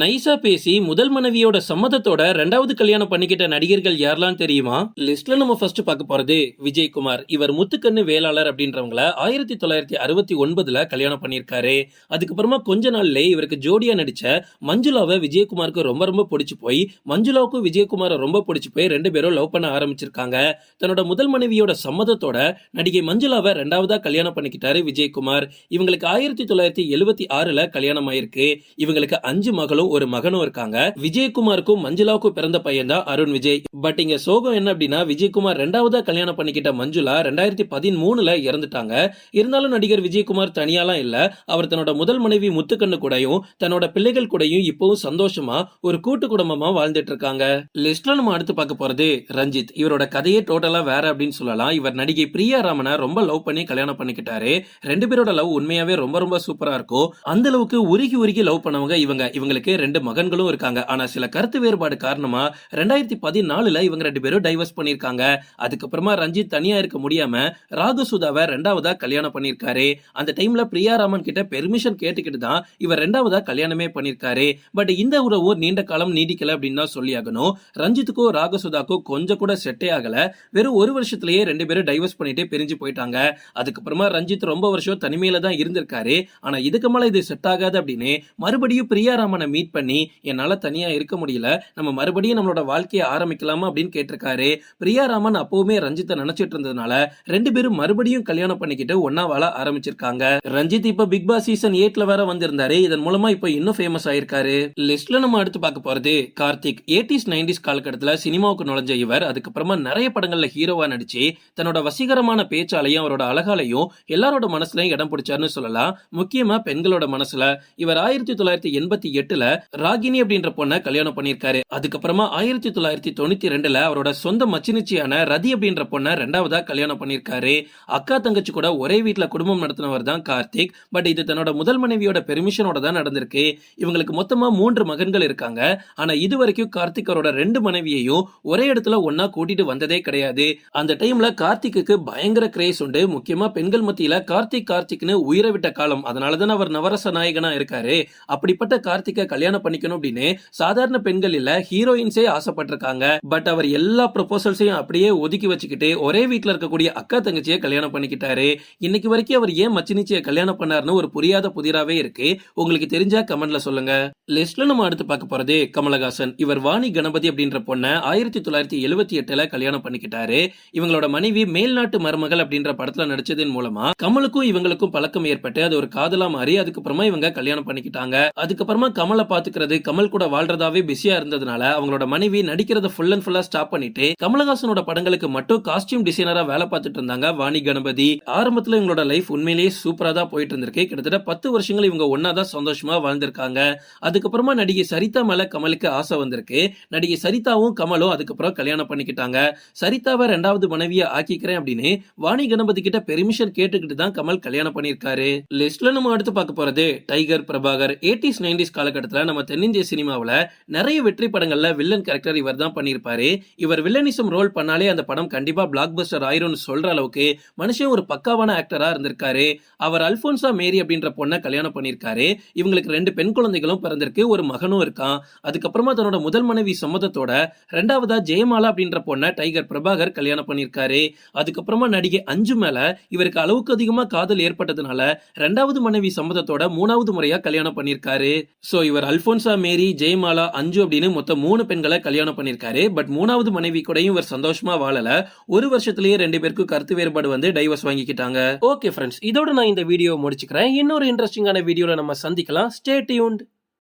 நைஸா பேசி முதல் மனைவியோட சம்மதத்தோட ரெண்டாவது கல்யாணம் பண்ணிக்கிட்ட நடிகர்கள் யாரெல்லாம் தெரியுமா? லிஸ்ட்ல நம்ம ஃபர்ஸ்ட் பார்க்க போறது விஜயகுமார். இவர் முத்துக்கண்ணு வேளாளர் அப்படின்றவங்கள ஆயிரத்தி தொள்ளாயிரத்தி அறுபத்தி ஒன்பதுல கல்யாணம் பண்ணியிருக்காரு. அதுக்கப்புறமா கொஞ்ச நாள்ல இவருக்கு ஜோடியா நடிச்ச மஞ்சுளாவை விஜயகுமாருக்கு ரொம்ப ரொம்ப பிடிச்சு போய் மஞ்சுளாவுக்கும் விஜயகுமாரை ரொம்ப பிடிச்சு போய் ரெண்டு பேரும் லவ் பண்ண ஆரம்பிச்சிருக்காங்க. தன்னோட முதல் மனைவியோட சம்மதத்தோட நடிகை மஞ்சுளாவை ரெண்டாவதா கல்யாணம் பண்ணிக்கிட்டாரு விஜயகுமார். இவங்களுக்கு ஆயிரத்தி தொள்ளாயிரத்தி எழுபத்தி ஆறுல கல்யாணம் ஆயிருக்கு. இவங்களுக்கு அஞ்சு மகளும் மகளும் ஒரு மகனும் இருக்காங்க. விஜயகுமாருக்கும் மஞ்சுளாவுக்கும் பிறந்த பையன் தான் அருண் விஜய். பட் இங்க சோகம் என்ன அப்படின்னா விஜயகுமார் ரெண்டாவதா கல்யாணம் பண்ணிக்கிட்ட மஞ்சுளா ரெண்டாயிரத்தி பதிமூணுல இறந்துட்டாங்க. இருந்தாலும் நடிகர் விஜயகுமார் தனியாலாம் இல்ல. அவர் தன்னோட முதல் மனைவி முத்துக்கண்ணு கூடயும் தன்னோட பிள்ளைகள் கூடயும் இப்பவும் சந்தோஷமா ஒரு கூட்டு குடும்பமா வாழ்ந்துட்டு இருக்காங்க. லிஸ்ட்ல நம்ம அடுத்து பார்க்க போறது ரஞ்சித். இவரோட கதையே டோட்டலா வேற அப்படின்னு சொல்லலாம். இவர் நடிகை பிரியா ராமனை ரொம்ப லவ் பண்ணி கல்யாணம் பண்ணிக்கிட்டாரு. ரெண்டு பேரோட லவ் உண்மையாவே ரொம்ப ரொம்ப சூப்பரா இருக்கும். அந்த அளவுக்கு உருகி உருகி லவ் பண்ணவங்க இவங்க. இவங்களுக்கு ரெண்டு மகன்களும் இருக்காங்க. ஆனா சில கருத்து வேறுபாடு காரணமா ரெண்டாயிரத்தி பதினாலுல இவங்க ரெண்டு பேரும் டைவர்ஸ் பண்ணிருக்காங்க அதுக்கப்புறமா ரஞ்சித் தனியா இருக்க முடியாம ராகு சுதாவை ரெண்டாவதா கல்யாணம் பண்ணிருக்காரு அந்த டைம்ல பிரியா ராமன் கிட்ட பெர்மிஷன் கேட்டுக்கிட்டு தான் இவர் ரெண்டாவதா கல்யாணமே பண்ணிருக்காரு பட் இந்த உறவு நீண்ட காலம் நீடிக்கல அப்படின்னு தான் சொல்லி ஆகணும். ரஞ்சித்துக்கோ ராகசுதாக்கோ கொஞ்சம் கூட செட்டே ஆகல. வெறும் ஒரு வருஷத்திலேயே ரெண்டு பேரும் டைவர்ஸ் பண்ணிட்டு பிரிஞ்சு போயிட்டாங்க. அதுக்கப்புறமா ரஞ்சித் ரொம்ப வருஷம் தனிமையில தான் இருந்திருக்காரு. ஆனா இதுக்கு மேல இது செட் ஆகாது அப்படின்னு மறுபடியும் பிரியா ராமனை மீட் பண்ணி என்னால தனியா இருக்க முடியல. நம்ம மறுபடியும் நம்மளோட வாழ்க்கையை ஆரம்பிக்கலாமா அப்படின்னு கேட்டிருக்காரு. பிரியாராமன் அப்போவுமே ரஞ்சித்தை நினைச்சிட்டு இருந்ததுனால ரெண்டு பேரும் மறுபடியும் கல்யாணம் பண்ணிக்கிட்டு ஒன்னா வாழ ஆரம்பிச்சிருக்காங்க. ரஞ்சித் இப்ப பிக் பாஸ் சீசன் எயிட்ல வேற வந்திருந்தாரு. இதன் மூலமா இப்ப இன்னும் ஃபேமஸ் ஆயிருக்காரு. லிஸ்ட்ல நம்ம அடுத்து பார்க்க போறது கார்த்திக். எயிட்டிஸ் நைன்டிஸ் காலகட்டத்துல சினிமாவுக்கு நுழைஞ்ச இவர் அதுக்கப்புறமா நிறைய படங்கள்ல ஹீரோவா நடிச்சு தன்னோட வசீகரமான பேச்சாலையும் அவரோட அழகாலையும் எல்லாரோட மனசுலயும் இடம் பிடிச்சாருன்னு சொல்லலாம். முக்கியமா பெண்களோட மனசுல. இவர் ஆயிரத்தி தொள்ளாயிரத்தி எண்பத்தி எட்டுல ராகினி அப்படின்ற பொண்ணை கல்யாணம் பண்ணியிருக்காரு. அதுக்கப்புறமா ஆயிரத்தி தொள்ளாயிரத்தி தொண்ணூத்தி ரெண்டுல அவரோட சொந்த மச்சினிச்சியான ரதி அப்படின்ற பொண்ணை ரெண்டாவதா கல்யாணம் பண்ணியிருக்காரு. அக்கா தங்கச்சி கூட ஒரே வீட்டுல குடும்பம் நடத்தினவர் தான் கார்த்திக். பட் இது தன்னோட முதல் மனைவியோட பெர்மிஷனோட தான் நடந்திருக்கு. இவங்களுக்கு மொத்தமா மூன்று மகன்கள் இருக்காங்க. ஆனா இது வரைக்கும் கார்த்திக் அவரோட ரெண்டு மனைவியையும் ஒரே இடத்துல ஒன்னா கூட்டிட்டு வந்ததே கிடையாது. அந்த டைம்ல கார்த்திக்கு பயங்கர கிரேஸ் உண்டு. முக்கியமா பெண்கள் மத்தியில கார்த்திக் கார்த்திக்னு உயிரை விட்ட காலம். அதனாலதான் அவர் நவரச நாயகனா இருக்காரு. அப்படிப்பட்ட கார்த்திகை கல்யாணம் பண்ணிக்கணும் அப்படின்னு சாதாரண பெண்கள் இல்ல ஹீரோயின்ஸே ஆசைப்பட்டிருக்காங்க. பட் அவர் எல்லா ப்ரொபோசல்ஸையும் அப்படியே ஒதுக்கி வச்சுக்கிட்டு ஒரே வீட்ல இருக்கக்கூடிய அக்கா தங்கச்சியை கல்யாணம் பண்ணிக்கிட்டாரு. இன்னைக்கு வரைக்கும் அவர் ஏன் மச்சினிச்சியை கல்யாணம் பண்ணாருன்னு ஒரு புரியாத புதிராவே இருக்கு. உங்களுக்கு தெரிஞ்சா கமெண்ட்ல சொல்லுங்க. லிஸ்ட்ல நம்ம அடுத்து பார்க்க போறது கமலஹாசன். இவர் வாணி கணபதி அப்படின்ற பொண்ணை ஆயிரத்தி தொள்ளாயிரத்தி எழுபத்தி எட்டுல கல்யாணம் பண்ணிக்கிட்டாரு. இவங்களோட மனைவி மேல்நாட்டு மருமகள் அப்படின்ற படத்துல நடிச்சதன் மூலமா கமலுக்கும் இவங்களுக்கும் பழக்கம் ஏற்பட்டு அது ஒரு காதலா மாறி அதுக்கப்புறமா இவங்க கல்யாணம் பண்ணிக்கிட்டாங்க. அதுக்கப்புறமா கமலை பாத்துக்கிறது கமல் கூட வாழ்றதாவே பிஸியா இருந்ததுனால அவங்களோட மனைவி நடிக்கிறத ஃபுல் அண்ட் ஃபுல்லா ஸ்டாப் பண்ணிட்டு கமலஹாசனோட படங்களுக்கு மட்டும் காஸ்டியூம் டிசைனரா வேலை பார்த்துட்டு இருந்தாங்க வாணி கணபதி. ஆரம்பத்துல இவங்களோட லைஃப் உண்மையிலேயே சூப்பரா தான் போயிட்டு இருந்திருக்கு. கிட்டத்தட்ட பத்து வருஷங்கள் இவங்க ஒன்னா தான் சந்தோஷமா வாழ்ந்திருக்காங்க. அதுக்கப்புறமா நடிகை சரிதா மேல கமலுக்கு ஆசை வந்திருக்கு. நடிகை சரிதாவும் கமலும் அதுக்கப்புறம் கல்யாணம் பண்ணிக்கிட்டாங்க. சரிதாவை ரெண்டாவது மனைவியை ஆக்கிக்கிறேன் அப்படின்னு வாணி கணபதி கிட்ட பெர்மிஷன் கேட்டுக்கிட்டு தான் கமல் கல்யாணம் பண்ணியிருக்காரு. லிஸ்ட்ல நம்ம அடுத்து பார்க்க போறது டைகர் பிரபாகர் எயிட்டிஸ் நைன்டிஸ் காலகட்டத்தில் நம்ம தென்னிந்திய சினிமாவில் நிறைய வெற்றி படங்கள்ல வில்லன் கேரக்டர் இவர் தான் பண்ணியிருப்பாரு. இவர் வில்லனிசம் ரோல் பண்ணாலே அந்த படம் கண்டிப்பா பிளாக் பஸ்டர் ஆயிரும்னு சொல்ற அளவுக்கு மனுஷன் ஒரு பக்காவான ஆக்டரா இருந்திருக்காரு. அவர் அல்போன்சா மேரி அப்படின்ற பொண்ணை கல்யாணம் பண்ணியிருக்காரு. இவங்களுக்கு ரெண்டு பெண் குழந்தைகளும் பிறந்திருக்கு ஒரு மகனும் இருக்கான். அதுக்கப்புறமா தன்னோட முதல் மனைவி சம்மதத்தோட ரெண்டாவதா ஜெயமாலா அப்படின்ற பொண்ணை டைகர் பிரபாகர் கல்யாணம் பண்ணியிருக்காரு. அதுக்கப்புறமா நடிகை அஞ்சு மேல இவருக்கு அளவுக்கு அதிகமா காதல் ஏற்பட்டதுனால ரெண்டாவது மனைவி சம்மதத்தோட மூணாவது முறையா கல்யாணம் பண்ணியிருக்காரு. சோ இவர் அல்போன்சா மேரி ஜெயமாலா அஞ்சு அப்படின்னு மொத்தம் மூணு பெண்களை கல்யாணம் பண்ணியிருக்காரு பட் மூணாவது மனைவி கூடயும் இவர் சந்தோஷமா வாழல. ஒரு வருஷத்திலேயே ரெண்டு பேருக்கும் கருத்து வேறுபாடு வந்து டைவர்ஸ் வாங்கிக்கிட்டாங்க. ஓகே ஃப்ரெண்ட்ஸ் இதோட நான் இந்த வீடியோ முடிச்சுக்கிறேன். இன்னொரு இன்ட்ரெஸ்டிங்கான வீடியோவில் நம்ம சந்திக்கலாம். Stay tuned